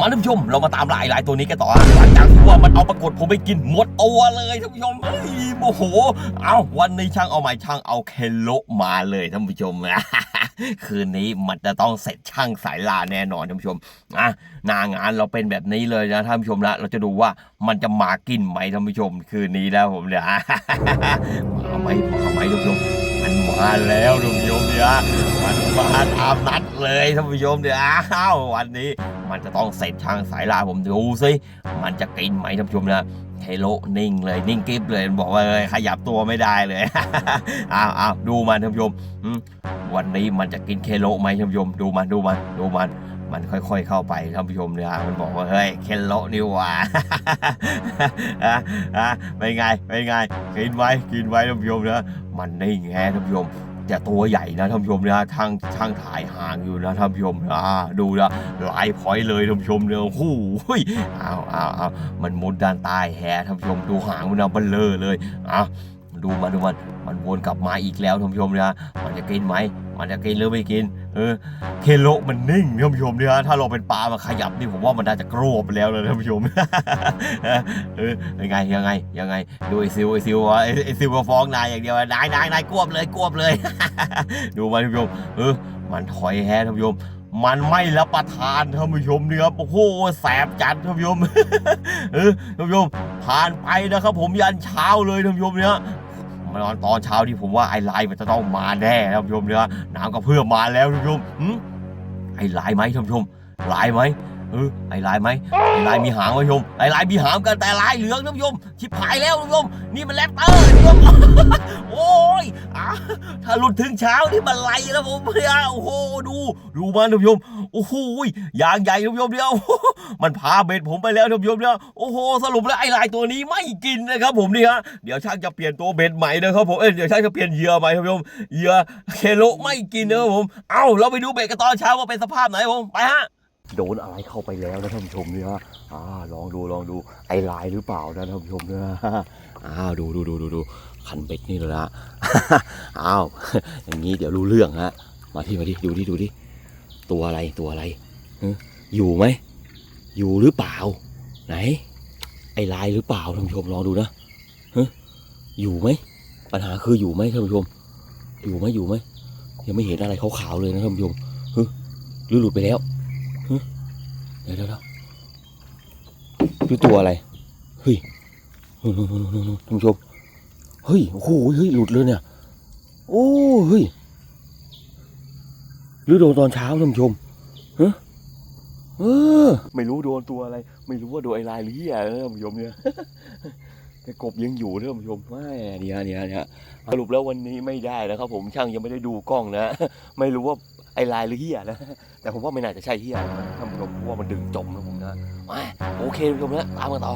มาท่านผู้ชมเรามาตามล่าไลายตัวนี้กันต่อหลังจากที่ว่ามันเอาปรากฏผมไปกินหมดตัวเลยท่านผู้ชมเฮ้ยโอ้โห เอาวันนี้ช่างเอาใหม่ช่างเอาเคโลมาเลยท่านผู้ชมคืนนี้มันจะต้องเสร็จช่างสายลาแน่นอนท่านผู้ชมอะนางานเราเป็นแบบนี้เลยนะท่านผู้ชมละเราจะดูว่ามันจะมากินไหมท่านผู้ชม คืนนี้แล้วผมเนี่ยมาไหมมาไหมท่านผู้ชมมันมาแล้วท่านผู้ชมเนี่ยมันมาตามนัดเลยท่านผู้ชมเนี่ยอ้าววันนี้ มันจะต้องเสร็จช่างสายลาผมดูสิมันจะกินไหมท่านผู้ชมนะเฮโลนิ่งเลยนิ่งกริบเลยบอกว่าเลยขยับตัวไม่ได้เลยอ้าวอ้าวดูมันท่านผู้ชมวันนี้มันจะกินเคโลไหมท่านผู้ชมดูมันดูมันดูมันมันค่อย ๆ เข้าไปท่านผู้ชมเนี่ยมันบอกว่าเฮ้ยเคโลนี่หว่าอะอะเป็นไงเป็นไงกินไว้กินไว้ท่านผู้ชมนะมันนิ่งแฮะท่านผู้ชม จะตัวใหญ่นะท่านผู้ชมนะช่างช่างถ่ายห่างอยู่นะท่านผู้ชมอ่าดูนะหลายพอยเลยท่านผู้ชมเนี่ยโอ้โหอ้าวอ้าวอ้าวมันมุดด้านใต้แฮท่านผู้ชมดูหางมันนะเบลเลอเลยอะดูมันดูมันมันวนกลับมาอีกแล้วท่านผู้ชมนะมันจะกินไหมมันจะกินหรือไม่กิน ออเคโลมันนิ่งท่านผู้ชมเนี่ยถ้าเราเป็นปลามาขยับนี่ผมว่ามันน่าจะกรวบไปแล้วนะท่านผู้ชมเออยังไงยังไงยังไงดูไอซิวไอซิวไอซิวมาฟ้องนายอย่างเดียวนายนายนายกวบเลยกวบเลย ดูมันท่านผู้ชมเออมันถอยแฮท่านผู้ชมมันไม่รับประทานท่านผู้ชมเนี่ยครับโอ้โหแสบจัดท่านผู้ชมเออท่านผู้ชมผ่านไปนะครับ ผมยันเช้าเลยท่านผู้ชมเนี่ย มาตอนตอนเช้าที่ผมว่าไอ้ไลน์มันจะต้องมาแน่ท่านผู้ชมเนี่ยน้ำกระเพื่อมมาแล้วท่านผู้ชมหืมไอ้ลายไหมท่านผู้ชมลายไหมเออไอ้ลายไหมไอ้ลายมีหางท่านผู้ชมไอ้ลายมีหางกันแต่ลายเหลืองท่านผู้ชมชิบหายแล้วท่านผู้ชมนี่มันแรปเตอร์ท่านผู้ชม หลุดถึงเช้านี่มันไหลแล้วผมเนี่อโอ้โหดู ดูมันท่านผู้ชมโอ้โหยางใหญ่ท่านผู้ชมเดียวมันพาเบ็ดผมไปแล้วท่านผู้ชมเดียวโอ้โหสรุปแล้วไอ้ลายตัวนี้ไม่กินนะครับ ผมนี่ฮะเดี๋ยวช่างจะเปลี่ยนตัวเบ็ดใหม่นะครับผมเอ้ยเดี๋ยวช่างจะเปลี่ยนเหยื่อใหม่ท่านผู้ชมเหยื่อเคโลไม่กินนะครับผมเอ้าเราไปดูเบ็ดกันตอนเช้าว่าเป็นสภาพไหนผมไปฮะ โดนอะไรเข้าไปแล้วนะท่านผู้ชมเนี่ยอ่าลองดูลองดูไอลายหรือเปล่านะท่านผู้ชมเนี่ยอ้าวดูดูดูดูดูคันเบ็ดนี่เลยนะอ้าวอย่างนี้เดี๋ยวรู้เรื่องฮะมาที่มาที่ดูที่ดูที่ตัวอะไรตัวอะไรอยู่ไหมอยู่หรือเปล่า ไหน ไอลายหรือเปล่าท่านผู้ชมลองดูนะอยู่ไหมปัญหาคืออยู่ไหมท่านผู้ชม อยู่ไหมอยู่ไหมยังไม่เห็นอะไรขาวๆเลยนะท่านผู้ชมหรือหลุดไปแล้ว เดี๋ยวเดี๋ยวเดี๋ยวคือตัวอะไร เฮ้ยนู่นนู่นนู่นนู่นนู่นท่านผู้ชม เฮ้ย โอ้โห เฮ้ย หลุดเลยเนี่ย โอ้เฮ้ยหรือโดนตอนเช้าท่านผู้ชมฮะเออ ไม่รู้โดนตัวอะไร ไม่รู้ว่าโดนไอ้ลายหรือเหี้ยนะท่านผู้ชมเนี่ยแต่กบยังอยู่นะท่านผู้ชมไม่เนี่ยเนี่ยเนี่ยสรุปแล้ววันนี้ไม่ได้นะครับผมช่างยังไม่ได้ดูกล้องนะ ไม่รู้ว่า ไอ้ลายหรือเฮียนะแต่ผมว่าไม่น่าจะใช่เฮียนะท่านผู้ชมเพราะว่ามันดึงจมนะผมนะโอเคท่านผู้ชมนะตามกันต่อ